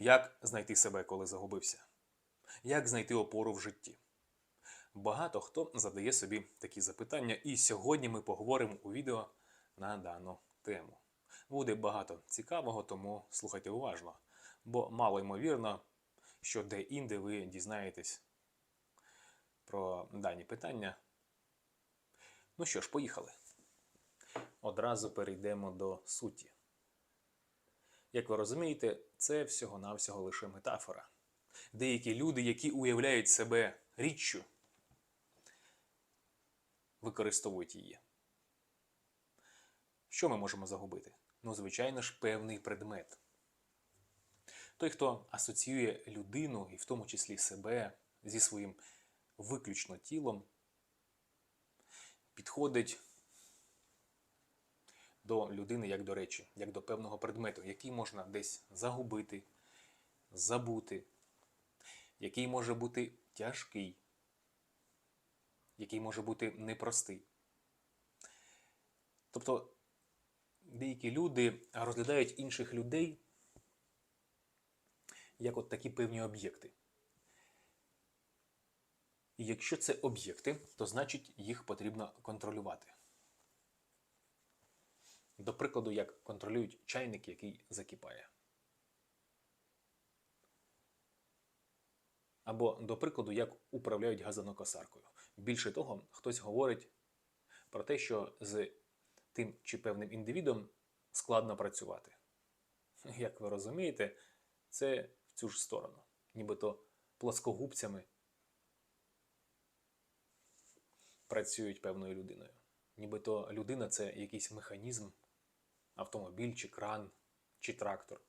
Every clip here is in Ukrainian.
Як знайти себе, коли загубився? Як знайти опору в житті? Багато хто задає собі такі запитання, і сьогодні ми поговоримо у відео на дану тему. Буде багато цікавого, тому слухайте уважно, бо мало ймовірно, що де-інде ви дізнаєтесь про дані питання. Ну що ж, поїхали. Одразу перейдемо до суті. Як ви розумієте, це всього-навсього лише метафора. Деякі люди, які уявляють себе річчю, використовують її. Що ми можемо загубити? Ну, звичайно ж, певний предмет. Той, хто асоціює людину, і в тому числі себе, зі своїм виключно тілом, підходить до людини як до речі, як до певного предмету, який можна десь загубити, забути, який може бути тяжкий, який може бути непростий. Тобто деякі люди розглядають інших людей як от такі певні об'єкти. І якщо це об'єкти, то значить їх потрібно контролювати. До прикладу, як контролюють чайник, який закипає. Або, до прикладу, як управляють газонокосаркою. Більше того, хтось говорить про те, що з тим чи певним індивідом складно працювати. Як ви розумієте, це в цю ж сторону. Нібито плоскогубцями працюють певною людиною. Нібито людина це якийсь механізм, автомобіль, чи кран, чи трактор.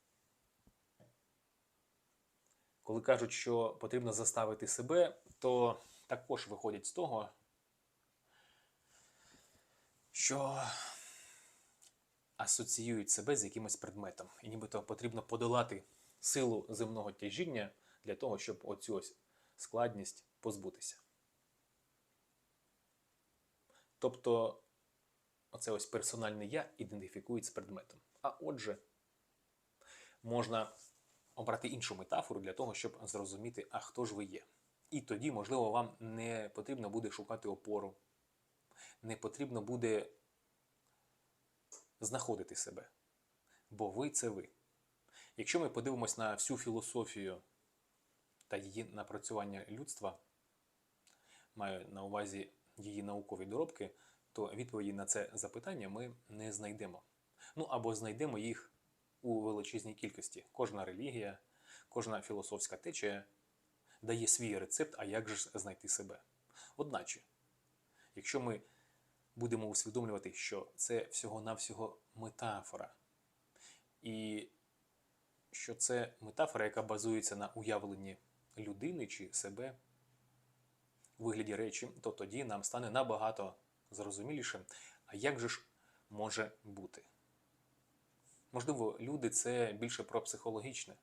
Коли кажуть, що потрібно заставити себе, то також виходять з того, що асоціюють себе з якимось предметом. І нібито потрібно подолати силу земного тяжіння для того, щоб оцю ось складність позбутися. Тобто, оце ось персональне я ідентифікують з предметом. А отже, можна обрати іншу метафору для того, щоб зрозуміти, а хто ж ви є. І тоді, можливо, вам не потрібно буде шукати опору, не потрібно буде знаходити себе. Бо ви це ви. Якщо ми подивимось на всю філософію та її напрацювання людства, маю на увазі її наукові доробки, то відповіді на це запитання ми не знайдемо. Ну або знайдемо їх у величезній кількості. Кожна релігія, кожна філософська течія дає свій рецепт, а як же знайти себе. Одначе, якщо ми будемо усвідомлювати, що це всього-навсього метафора, і що це метафора, яка базується на уявленні людини чи себе у вигляді речі, то тоді нам стане набагато зрозуміліше, а як же ж може бути. Можливо, люди це більше про психологічне,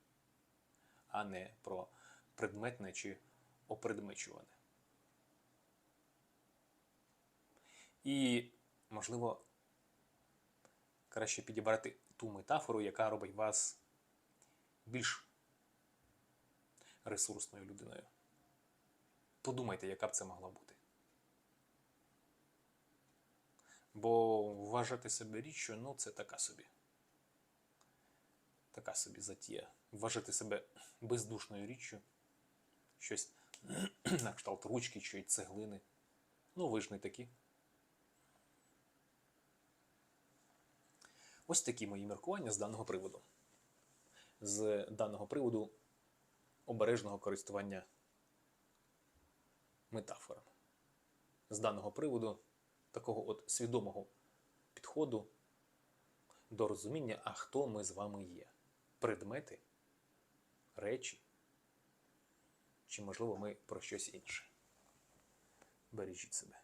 а не про предметне чи опредмечуване. І, можливо, краще підібрати ту метафору, яка робить вас більш ресурсною людиною. Подумайте, яка б це могла бути. Бо вважати себе річчю, ну, це така собі. Така собі затія. Вважати себе бездушною річчю, щось на кшталт ручки чи цеглини. Ну, ви ж не такі. Ось такі мої міркування з даного приводу. З даного приводу обережного користування метафорами. З даного приводу такого от свідомого підходу до розуміння, а хто ми з вами є. Предмети, речі, чи, можливо, ми про щось інше. Бережіть себе.